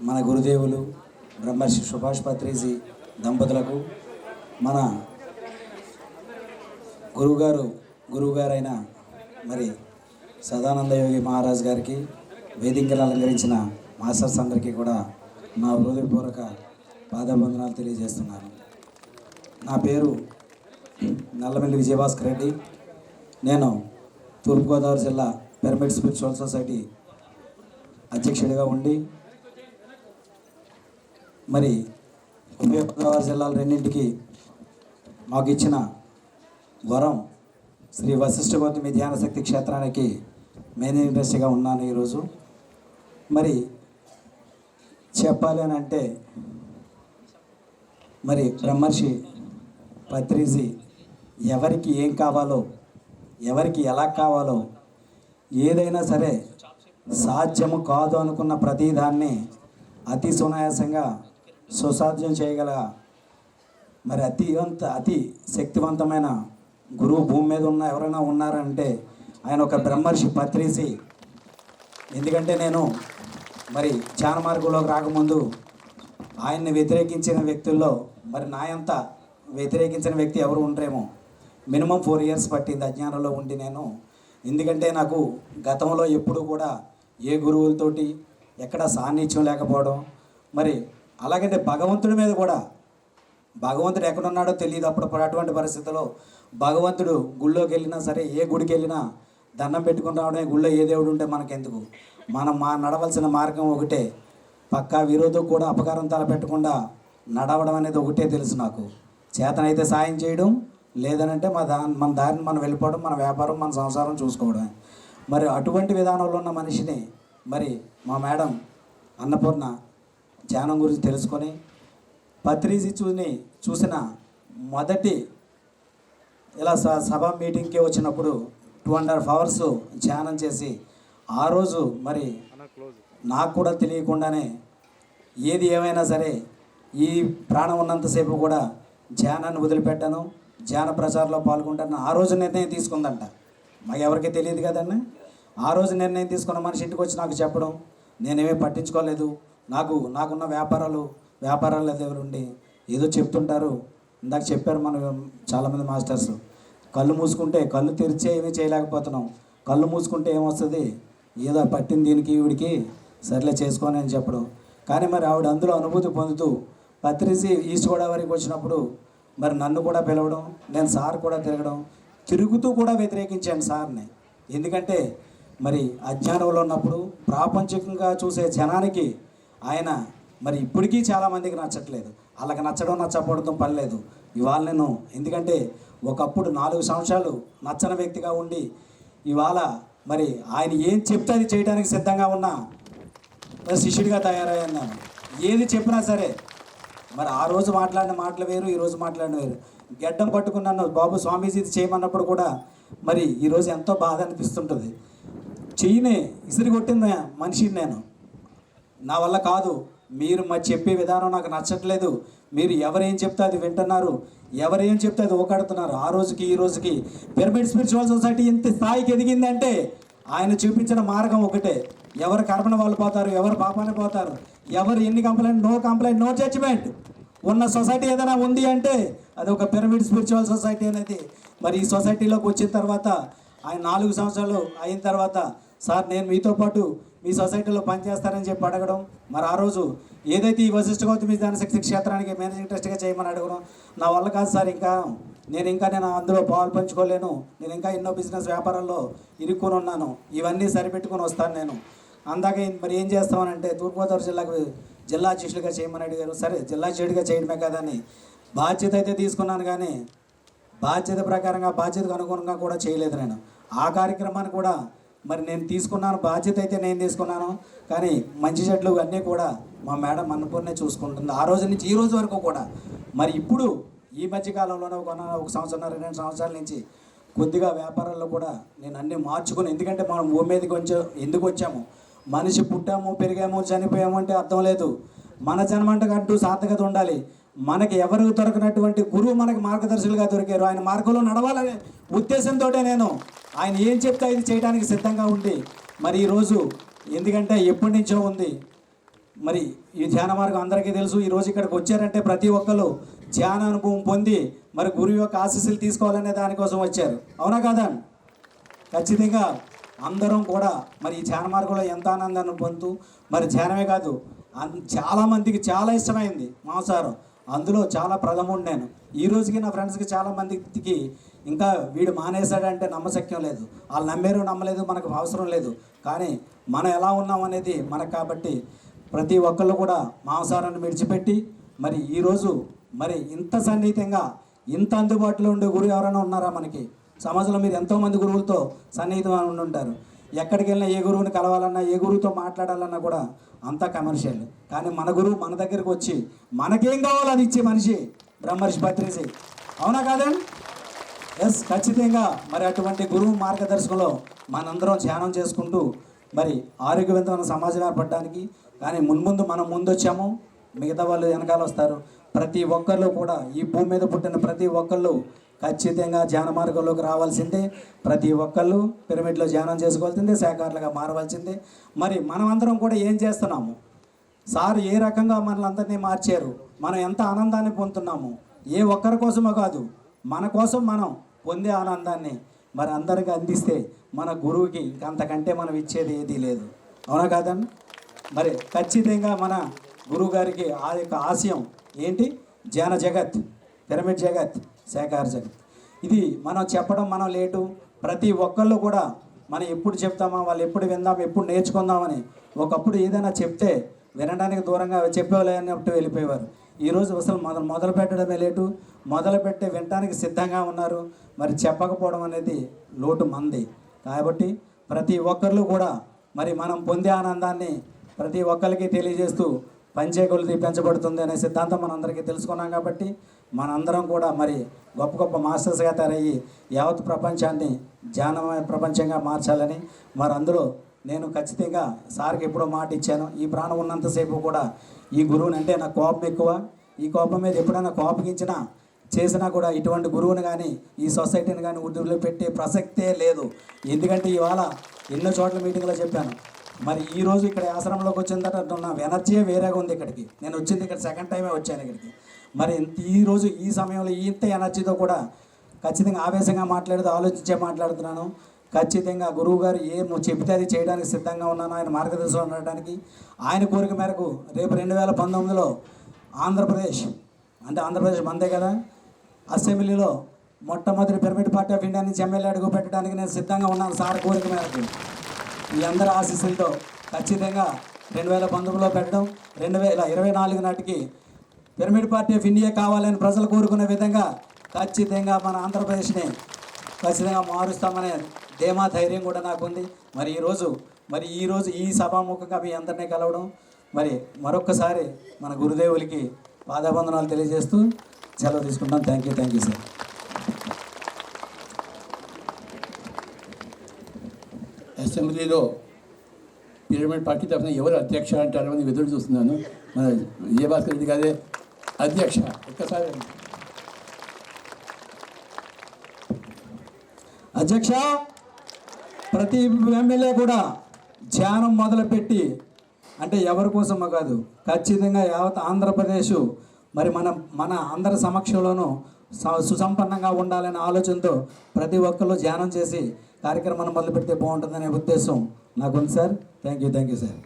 మన గురుదేవులు బ్రహ్మర్షి సుభాష్ పత్రిజీ దంపతులకు మన గురువుగారు గురువుగారైన మరి సదానంద యోగి మహారాజ్ గారికి వేదికలు అలంకరించిన మాస్టర్స్ అందరికీ కూడా నా హృదయపూర్వక పాదబంధనాలు తెలియజేస్తున్నాను. నా పేరు నల్లమిల్లి విజయభాస్కర్ రెడ్డి. నేను తూర్పుగోదావరి జిల్లా పిరమిడ్ స్పిరిచువల్ సొసైటీ అధ్యక్షుడిగా ఉండి మరి ఉభయ గోదావరి రెండింటికి మాకు ఇచ్చిన వరం శ్రీ వశిష్ఠ గౌతమి ధ్యాన శక్తి క్షేత్రానికి మేనేజింగ్ ఇండస్ట్రీగా ఉన్నాను ఈరోజు. మరి చెప్పాలి అని అంటే మరి బ్రహ్మర్షి పత్రిజీ ఎవరికి ఏం కావాలో ఎవరికి ఎలా కావాలో ఏదైనా సరే సాధ్యము కాదు అనుకున్న ప్రతిదాన్ని అతి సునాయాసంగా సుసాధ్యం చేయగల మరి అతి అంత అతి శక్తివంతమైన గురువు భూమి మీద ఉన్న ఎవరైనా ఉన్నారంటే ఆయన ఒక బ్రహ్మర్షి పత్రిసి. ఎందుకంటే నేను మరి ధ్యాన మార్గంలోకి రాకముందు ఆయన్ని వ్యతిరేకించిన వ్యక్తుల్లో మరి నాయంత వ్యతిరేకించిన వ్యక్తి ఎవరు ఉండరేమో. మినిమం ఫోర్ ఇయర్స్ పట్టింది అజ్ఞానంలో ఉండి నేను. ఎందుకంటే నాకు గతంలో ఎప్పుడు కూడా ఏ గురువులతోటి ఎక్కడ సాన్నిధ్యం లేకపోవడం మరి అలాగంటే భగవంతుడి మీద కూడా భగవంతుడు ఎక్కడున్నాడో తెలియదు అప్పుడు అటువంటి పరిస్థితుల్లో భగవంతుడు గుళ్ళోకి వెళ్ళినా సరే ఏ గుడికి వెళ్ళినా దండం పెట్టుకుని రావడమే గుళ్ళో ఏ దేవుడు ఉంటే మనకెందుకు? మనం మా నడవలసిన మార్గం ఒకటే. పక్కా విరోధం కూడా అపకారం తలపెట్టకుండా నడవడం అనేది ఒకటే తెలుసు నాకు. చేతనైతే సాయం చేయడం లేదనంటే మా దా మన దారిని మనం వెళ్ళిపోవడం మన వ్యాపారం మన సంసారం చూసుకోవడమే. మరి అటువంటి విధానంలో ఉన్న మనిషిని మరి మా మేడం అన్నపూర్ణ ధ్యానం గురించి తెలుసుకొని పత్రిజీ చూని చూసిన మొదటి ఇలా స సభ మీటింగ్కి వచ్చినప్పుడు టూ అండ్ హాఫ్ అవర్స్ ధ్యానం చేసి ఆ రోజు మరి నాకు కూడా తెలియకుండానే ఏది ఏమైనా సరే ఈ ప్రాణం ఉన్నంతసేపు కూడా ధ్యానాన్ని వదిలిపెట్టాను ధ్యాన ప్రచారంలో పాల్గొంటాను. ఆ రోజు నిర్ణయం తీసుకుందంట. మాకు ఎవరికీ తెలియదు కదండి? ఆ రోజు నిర్ణయం తీసుకున్న మనిషి ఇంటికి వచ్చి నాకు చెప్పడం నేనేమీ పట్టించుకోలేదు. నాకు నాకున్న వ్యాపారాలు వ్యాపారాల దగ్గర ఉండి ఏదో చెప్తుంటారు. ఇందాక చెప్పారు మన చాలామంది మాస్టర్స్. కళ్ళు మూసుకుంటే కళ్ళు తెరిచే ఏమీ చేయలేకపోతున్నాం. కళ్ళు మూసుకుంటే ఏమొస్తుంది? ఏదో పట్టింది దీనికి ఈవిడికి సర్లే చేసుకొని అని చెప్పడం. కానీ మరి ఆవిడ అందులో అనుభూతి పొందుతూ పత్రిసి ఈస్ట్ గోదావరికి వచ్చినప్పుడు మరి నన్ను కూడా పిలవడం నేను సార్ కూడా తిరగడం తిరుగుతూ కూడా వ్యతిరేకించాను సార్ని. ఎందుకంటే మరి అజ్ఞానంలో ఉన్నప్పుడు ప్రాపంచికంగా చూసే జనానికి ఆయన మరి ఇప్పటికీ చాలామందికి నచ్చట్లేదు. వాళ్ళకి నచ్చడం నచ్చకపోవడం పని లేదు. ఇవాళ నేను ఎందుకంటే ఒకప్పుడు నాలుగు సంవత్సరాలు నచ్చని వ్యక్తిగా ఉండి ఇవాళ మరి ఆయన ఏం చెప్తే అది చేయడానికి సిద్ధంగా ఉన్నా మరి శిష్యుడిగా తయారయ్యాను. ఏది చెప్పినా సరే మరి ఆ రోజు మాట్లాడిన మాటలు వేరు ఈరోజు మాట్లాడిన వేరు. గెడ్డం పట్టుకున్నాను బాబు స్వామీజీ ఇది చేయమన్నప్పుడు కూడా మరి ఈరోజు ఎంతో బాధ అనిపిస్తుంటుంది. చెయ్యిని ఇసిరి కొట్టిన మనిషిని నేను. నా వల్ల కాదు. మీరు మరి చెప్పే విధానం నాకు నచ్చట్లేదు. మీరు ఎవరేం చెప్తే అది వింటున్నారు? ఎవరేం చెప్తే అది ఓకాడుతున్నారు? ఆ రోజుకి ఈ రోజుకి పిరమిడ్ స్పిరిచువల్ సొసైటీ ఎంత స్థాయికి ఎదిగిందంటే ఆయన చూపించిన మార్గం ఒకటే. ఎవరు కర్మన వాళ్ళు పోతారు ఎవరు పాపాన్ని పోతారు ఎవరు ఎన్ని complaint no complaint no judgement ఉన్న సొసైటీ ఏదైనా ఉంది అంటే అది ఒక పిరమిడ్ స్పిరిచువల్ సొసైటీ అనేది. మరి ఈ సొసైటీలోకి వచ్చిన తర్వాత ఆయన నాలుగు సంవత్సరాలు అయిన తర్వాత సార్ నేను మీతో పాటు మీ సొసైటీలో పనిచేస్తారని చెప్పి అడగడం మరి ఆ రోజు ఏదైతే ఈ వశిష్ఠ గౌతమి ధ్యాన శక్తి క్షేత్రానికి మేనేజింగ్ ట్రస్ట్గా చేయమని అడగడం నా వల్ల కాదు సార్ ఇంకా నేను ఇంకా నేను అందులో పాలు పంచుకోలేను నేను ఇంకా ఎన్నో బిజినెస్ వ్యాపారాల్లో ఇరుక్కుని ఉన్నాను ఇవన్నీ సరిపెట్టుకొని వస్తాను నేను. అందాక మరి ఏం చేస్తామనంటే తూర్పుగోదావరి జిల్లాకు జిల్లా అధ్యక్షులుగా చేయమని అడిగారు. సరే జిల్లా అధ్యక్షుడిగా చేయడమే కదని బాధ్యత అయితే తీసుకున్నాను కానీ బాధ్యత ప్రకారంగా బాధ్యతకు అనుగుణంగా కూడా చేయలేదు నేను. ఆ కార్యక్రమాన్ని కూడా మరి నేను తీసుకున్నాను బాధ్యత అయితే నేను తీసుకున్నాను. కానీ మంచి చెట్లు అన్నీ కూడా మా మేడం అన్నపూర్ణే చూసుకుంటుంది. ఆ రోజు నుంచి ఈ రోజు వరకు కూడా. మరి ఇప్పుడు ఈ మధ్యకాలంలోనే ఒక ఒక సంవత్సరం రెండు సంవత్సరాల నుంచి కొద్దిగా వ్యాపారాల్లో కూడా నేను అన్నీ మార్చుకుని ఎందుకంటే మనం భూమి మీదకి వచ్చా ఎందుకు వచ్చాము? మనిషి పుట్టాము పెరిగాము చనిపోయాము అంటే అర్థం లేదు. మన జన్మంటకు అంటూ సార్థకత ఉండాలి. మనకి ఎవరు దొరకనటువంటి గురువు మనకి మార్గదర్శులుగా దొరికారు. ఆయన మార్గంలో నడవాలనే ఉద్దేశంతో నేను ఆయన ఏం చెప్తే ఇది చేయడానికి సిద్ధంగా ఉండి మరి ఈరోజు ఎందుకంటే ఎప్పటి నుంచో ఉంది. మరి ఈ ధ్యాన మార్గం అందరికీ తెలుసు ఈ రోజు ఇక్కడికి వచ్చారంటే ప్రతి ఒక్కరు ధ్యాన అనుభవం పొంది మరి గురువు యొక్క ఆశీస్సులు తీసుకోవాలనే దానికోసం వచ్చారు. అవునా కాదా? ఖచ్చితంగా అందరం కూడా మరి ఈ ధ్యాన మార్గంలో ఎంత ఆనందాన్ని పొందుతూ మరి ధ్యానమే కాదు చాలామందికి చాలా మందికి చాలా ఇష్టమైంది మాంసాహారం అందులో చాలా ప్రథముడు నేను. ఈ రోజుకి నా ఫ్రెండ్స్కి చాలా మందికి ఇంకా వీడు మానేశాడంటే నమ్మశక్యం లేదు. వాళ్ళు నమ్మేరు నమ్మలేదు మనకు అవసరం లేదు. కానీ మనం ఎలా ఉన్నాం అనేది మనకు కాబట్టి ప్రతి ఒక్కళ్ళు కూడా మాంసాహారాన్ని విడిచిపెట్టి మరి ఈరోజు మరి ఇంత సన్నిహితంగా ఇంత అందుబాటులో ఉండే గురువు ఎవరైనా ఉన్నారా మనకి? సమాజంలో మీరు ఎంతోమంది గురువులతో సన్నిహితంగా ఉండి ఉంటారు ఎక్కడికి వెళ్ళినా ఏ గురువుని కలవాలన్నా ఏ గురువుతో మాట్లాడాలన్నా కూడా అంతా కమర్షియల్ కానీ మన గురువు మన దగ్గరికి వచ్చి మనకేం కావాలో అది ఇచ్చే మనిషి బ్రహ్మర్షి భట్రిజీ అవునా కాదండి ఎస్ ఖచ్చితంగా. మరి అటువంటి గురువు మార్గదర్శకంలో మనందరం ధ్యానం చేసుకుంటూ మరి ఆరోగ్యవంతమైన సమాజం ఏర్పడడానికి కానీ మున్ముందు మనం ముందొచ్చాము మిగతా వాళ్ళు వెనకాల వస్తారు. ప్రతి ఒక్కళ్ళు కూడా ఈ భూమి మీద పుట్టిన ప్రతి ఒక్కళ్ళు ఖచ్చితంగా ధ్యాన మార్గంలోకి రావాల్సిందే. ప్రతి ఒక్కళ్ళు పిరమిడ్లో ధ్యానం చేసుకోవాల్సిందే శాఖారులుగా మారవలసిందే. మరి మనమందరం కూడా ఏం చేస్తున్నాము? సార్ ఏ రకంగా మనల్ని అందరినీ మార్చారు? మనం ఎంత ఆనందాన్ని పొందుతున్నాము? ఏ ఒక్కరి కోసమో కాదు మన కోసం మనం పొందే ఆనందాన్ని మరి అందరికీ అందిస్తే మన గురువుకి ఇంకంతకంటే మనం ఇచ్చేది ఏదీ లేదు. అవునా కాదండి మరి ఖచ్చితంగా మన గురువు గారికి ఆ యొక్క ఆశయం ఏంటి? జ్ఞాన జగత్ పిరమిడ్ జగత్. శాఖాహార జగత్ ఇది మనం చెప్పడం మనం లేటు. ప్రతి ఒక్కళ్ళు కూడా మనం ఎప్పుడు చెప్తామా వాళ్ళు ఎప్పుడు విందాం ఎప్పుడు నేర్చుకుందామని ఒకప్పుడు ఏదైనా చెప్తే వినడానికి దూరంగా చెప్పేవాళ్ళన్నట్టు వెళ్ళిపోయేవారు. ఈరోజు అసలు మొదలు మొదలు పెట్టడమే లేటు. మొదలు పెట్టి వినడానికి సిద్ధంగా ఉన్నారు. మరి చెప్పకపోవడం అనేది లోటు మంది. కాబట్టి ప్రతి ఒక్కరు కూడా మరి మనం పొందే ఆనందాన్ని ప్రతి ఒక్కరికి తెలియజేస్తూ పంచే కొలిది పెంచబడుతుంది అనే సిద్ధాంతం మనందరికీ తెలుసుకున్నాం కాబట్టి మనందరం కూడా మరి గొప్ప గొప్ప మాస్టర్స్గా తయారయ్యి యావత్ ప్రపంచాన్ని ధ్యానమయ ప్రపంచంగా మార్చాలని మరి అందులో నేను ఖచ్చితంగా సార్కి ఎప్పుడో మాట ఇచ్చాను. ఈ ప్రాణం ఉన్నంతసేపు కూడా ఈ గురువుని అంటే నాకు కోపం ఎక్కువ. ఈ కోపం మీద ఎప్పుడైనా కోపగించినా చేసినా కూడా ఇటువంటి గురువుని కానీ ఈ సొసైటీని కానీ ఉద్యోగులు పెట్టే ప్రసక్తే లేదు. ఎందుకంటే ఇవాళ ఎన్నో చోట్ల మీటింగ్లో చెప్పాను. మరి ఈ రోజు ఇక్కడ ఆశ్రమంలోకి వచ్చిన తర్వాత నా ఎనర్జీయే వేరేగా ఉంది ఇక్కడికి. నేను వచ్చింది ఇక్కడ సెకండ్ టైమే వచ్చాను ఇక్కడికి. మరి ఇంత- ఈ ఈ సమయంలో ఇంత ఎనర్జీతో కూడా ఖచ్చితంగా ఆవేశంగా మాట్లాడుతూ ఆలోచించే మాట్లాడుతున్నాను. ఖచ్చితంగా గురువు గారు ఏం చెబితే అది చేయడానికి సిద్ధంగా ఉన్నాను ఆయన మార్గదర్శనం ఉండడానికి ఆయన కోరిక మేరకు రేపు రెండు వేల పంతొమ్మిదిలో ఆంధ్రప్రదేశ్ అంటే ఆంధ్రప్రదేశ్ మందే కదా అసెంబ్లీలో మొట్టమొదటి పిరమిడ్ పార్టీ ఆఫ్ ఇండియా నుంచి ఎమ్మెల్యే అడుగు పెట్టడానికి నేను సిద్ధంగా ఉన్నాను సార్ కోరిక మేరకు. ఈ అందరి ఆశీస్సులతో ఖచ్చితంగా రెండు వేల పంతొమ్మిదిలో పెట్టడం రెండు వేల ఇరవై నాలుగు నాటికి పిరమిడ్ పార్టీ ఆఫ్ ఇండియా కావాలని ప్రజలు కోరుకునే విధంగా ఖచ్చితంగా మన ఆంధ్రప్రదేశ్ని ఖచ్చితంగా మారుస్తామనే ధీమా ధైర్యం కూడా నాకు ఉంది. మరి ఈరోజు మరి ఈరోజు ఈ సభాముఖంగా మీ అందరినీ కలవడం మరి మరొక్కసారి మన గురుదేవులకి పాదాబంధనాలు తెలియజేస్తూ సెలవు తీసుకుంటాం. Thank you thank you sir అసెంబ్లీలో పిరమిడ్ పార్టీ తరఫున ఎవరు అధ్యక్ష అంటారని ఎదురు చూస్తున్నాను. మన విజయభాస్కర్ రెడ్డి గారే అధ్యక్ష ఒక్కసారి అధ్యక్ష ప్రతి ఎమ్మెల్యే కూడా ధ్యానం మొదలుపెట్టి అంటే ఎవరి కోసమో కాదు ఖచ్చితంగా యావత్ ఆంధ్రప్రదేశ్ మరి మన మన అందరి సమక్షంలోనూ స- సుసంపన్నంగా ఉండాలనే ఆలోచనతో ప్రతి ఒక్కరు ధ్యానం చేసి కార్యక్రమాన్ని మొదలు పెడితే బాగుంటుందనే ఉద్దేశం నాకుంది sir. Thank you thank you sir.